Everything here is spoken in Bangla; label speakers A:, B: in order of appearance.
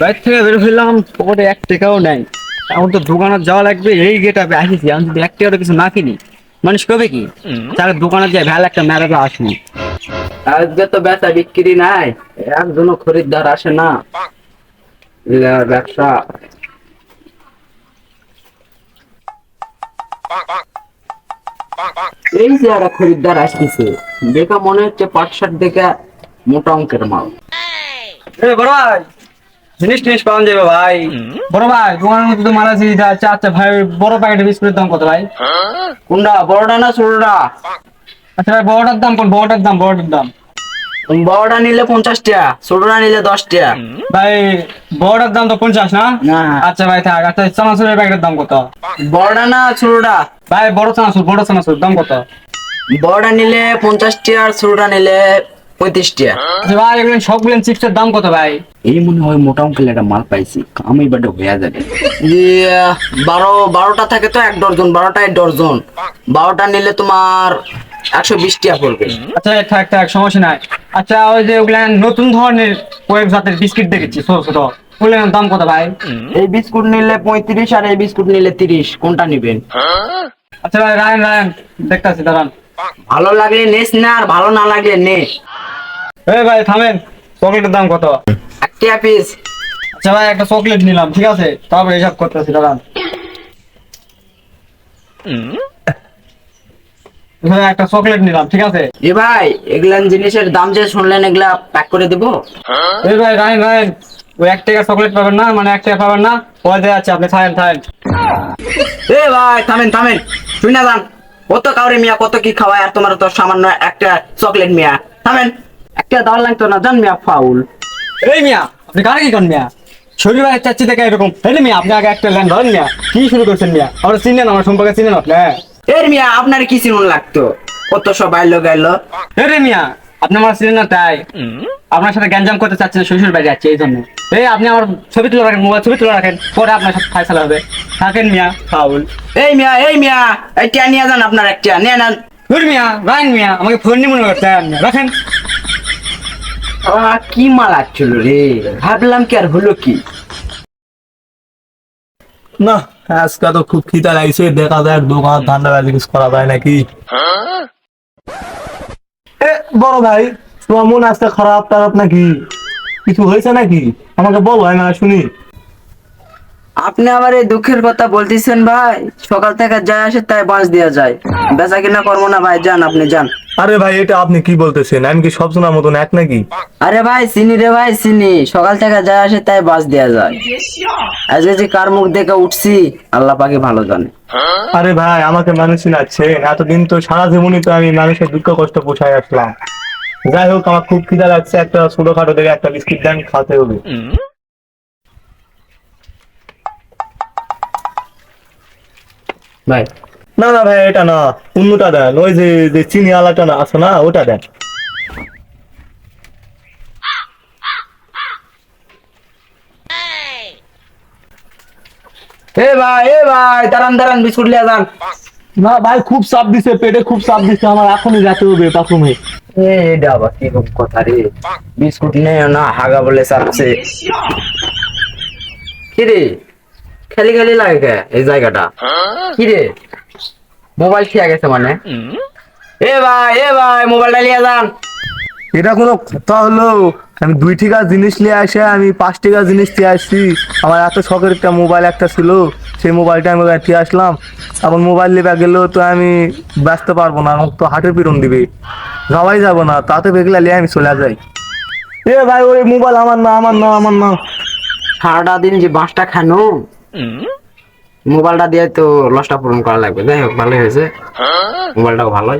A: বাইর থেকে বের হইলাম পকেটে এক টাকাও নাই। এখন তো দোকানে যাওয়া লাগবে এই গেট আপে আসিছি। আমি যদি এক টাকারও কিছু না কিনি মানুষ কবে কি? তাহলে দোকানে যাই ভ্যাল একটা আজকে তো বেচা বিক্রি নাই একজনও খরিদ্দার আসে না। ব্যবসা। এই যে একটা খরিদ্দার আসতেছে দেখে মনে হচ্ছে পাট শার্ট দেখে মোটা অঙ্কের মাল। এ বড় ভাই! জিনিস টিনিস পাওয়া যাবে ভাই।
B: বড় ভাই দোকানের মধ্যে তো মারা আছে আচ্ছা আচ্ছা ভাই বড় প্যাকেটের বিস্কুটের দাম কত ভাই?
A: কোনটা বড়টা না ছোটটা?
B: আচ্ছা ভাই বড়টার দাম কোন বড়টার দাম বড়টার দাম?
A: বড়টা নিলে পঞ্চাশ টাকা ছোটটা নিলে দশ টাকা।
B: ভাই বড়টার দাম তো পঞ্চাশ না?
A: না।
B: আচ্ছা ভাই থাক আচ্ছা চানাচুরের প্যাকেটের দাম কত?
A: বড়টা না ছোটটা?
B: ভাই বড় চানাচুর বড় চানাচুর দাম কত?
A: বড়টা নিলে পঞ্চাশ টাকা আর ছোটটা নিলে
B: আচ্ছা ভাই এগুলো সবগুলো চিপসের দাম কত ভাই?
A: এই মনে হয় মোটা একটা মাল পাইছি। আমি বাড়ি হয়ে যাবে। বারো বারোটা থাকে তো এক ডজন বারোটা এক ডজন। বারোটা নিলে তোমার একশো বিশ টাকা পড়বে।
B: আচ্ছা থাক থাক সমস্যা নাই। আচ্ছা ওই যে ওগুলা নতুন ধরনের কয়েক জাতের বিস্কিট দেখেছি ছোট ছোট। ওগুলোর দাম কত ভাই?
A: এই বিস্কুট নিলে পঁয়ত্রিশ আর এই বিস্কুট নিলে তিরিশ। কোনটা নিবেন?
B: আচ্ছা ভাই রায়ন রায়ন দেখতেছি দাঁড়ান।
A: ভালো লাগলে নেস না আর ভালো না লাগলে নে।
B: এই ভাই থামেন। চকলেটের দাম কত?
A: একটা পিস
B: আচ্ছা ভাই একটা চকলেট নিলাম ঠিক আছে? তারপরে হিসাব করতেছি দাঁড়ান। একটা চকলেট নিলাম ঠিক আছে?
A: এ ভাই এগুলান জিনিসের দাম যে শুনলেন এগুলা প্যাক করে দিব।
B: এই ভাই রায়ন রায়ন ওই এক টাকা চকলেট পাবেন না মানে এক টাকা পাবেন না। পয়সা আছে আপনি
A: এ ভাই থামেন থামেন। শুই না যান কত কাউরে মিয়া কত কি খাওয়ায় আর তোমার তো সামান্য একটা চকলেট মিয়া। থামেন। একটা দেওয়ার লাগতো না জান মিয়া ফাউল।
B: এই মিয়া আপনি কারে কি করেন মিয়া? শরীর ভাই চাচ্ছি থেকে এরকম। এই মিয়া আপনি আগে একটা ল্যান্ড ধরেন মিয়া। কি শুরু করছেন মিয়া? আমরা চিনেন আমার সম্পর্কে চিনেন আপনি?
A: এর মিয়া আপনার কি চিনুন লাগতো? কত সব আইলো গেল
B: এই মিয়া আপনি আমার চিনেন না তাই। আপনার সাথে গ্যাঞ্জাম করতে চাচ্ছেন শ্বশুর বাড়ি যাচ্ছে এই জন্য। এই আপনি আমার ছবি তুলে রাখেন মোবাইল ছবি তুলে রাখেন পরে আপনার সাথে ফাইসালা হবে। থাকেন মিয়া ফাউল।
A: এই মিয়া এই মিয়া এইটা নিয়ে যান আপনার একটা নিয়ে নেন।
B: মিয়া রাইন মিয়া আমাকে ফোন নিয়ে মনে করতে রাখেন।
A: কি মাল রে? ভাবলাম কি আর হলো কি?
C: না আজকে তো খুব খিদা লাগছে দেখা যাক দোকান ঠান্ডা বাজি কিছু করা যায় নাকি। এ বড় ভাই তোমার মন আজকে খারাপ টারাপ নাকি? কিছু হয়েছে নাকি? আমাকে বলো না শুনি।
A: আপনি আবার এই দুঃখের কথা বলতেছেন ভাই। সকাল থেকে যায় আসে তাই বাঁশ দেওয়া যায়। বেচা কিনা করব না ভাই যান আপনি যান।
C: আরে ভাই এটা আপনি কি বলতেছেন? আমি কি সবসময় মতন এক নাকি?
A: আরে ভাই চিনি রে ভাই চিনি। সকাল থেকে যায় আসে তাই বাস দেওয়া যায়। আজকে যে কার মুখ দেখে উঠছি আল্লাহ পাকে ভালো জানে।
C: আরে ভাই আমাকে মানুষ চিনাচ্ছেন। এতদিন তো সারা জীবনই তো আমি মানুষের দুঃখ কষ্ট পোষায় আসলাম। যাই হোক আমার খুব খিদা লাগছে। একটা ছোটখাটো থেকে একটা বিস্কিট দেন খাতে হবে।
A: ভাই।
C: না না ভাই এটা না অন্যটা দেন। ওই যে যে চিনি আলাটা না আছে না ওটা দেন।
A: এ ভাই এ ভাই দাঁড়ান দাঁড়ান বিস্কুট লিয়া যান।
C: না ভাই খুব চাপ দিছে পেটে খুব চাপ দিছে আমার এখনই যেতে হবে বাথরুমে।
A: এ আবার কি কথা রে? বিস্কুট নেই না হাগা বলে চাচ্ছে কি রে? খেলি খেলি লাগে এই জায়গাটা। কি রে মোবাইল খেয়ে গেছে মানে? এ ভাই এ ভাই মোবাইলটা লিয়ে যান।
C: এটা কোনো কথা হলো? আমি দুই টাকা জিনিস নিয়ে আসে আমি পাঁচ টাকা জিনিস নিয়ে আসছি। আমার এত শখের একটা মোবাইল একটা ছিল সেই মোবাইলটা আমি নিয়ে আসলাম। এখন মোবাইল নেবে গেলেও তো আমি ব্যস্ত পারব না আমাকে তো হাটের পিরন দিবে। যাওয়াই যাব না তাতে বেগলা নিয়ে আমি চলে যাই। এ ভাই ওই মোবাইল আমার না আমার না আমার না।
A: সারাটা দিন যে বাঁশটা খানো মোবাইলটা দিয়ে তো লসটা পূরণ করা লাগবে। যাই হোক ভালোই হয়েছে। মোবাইলটাও ভালোই।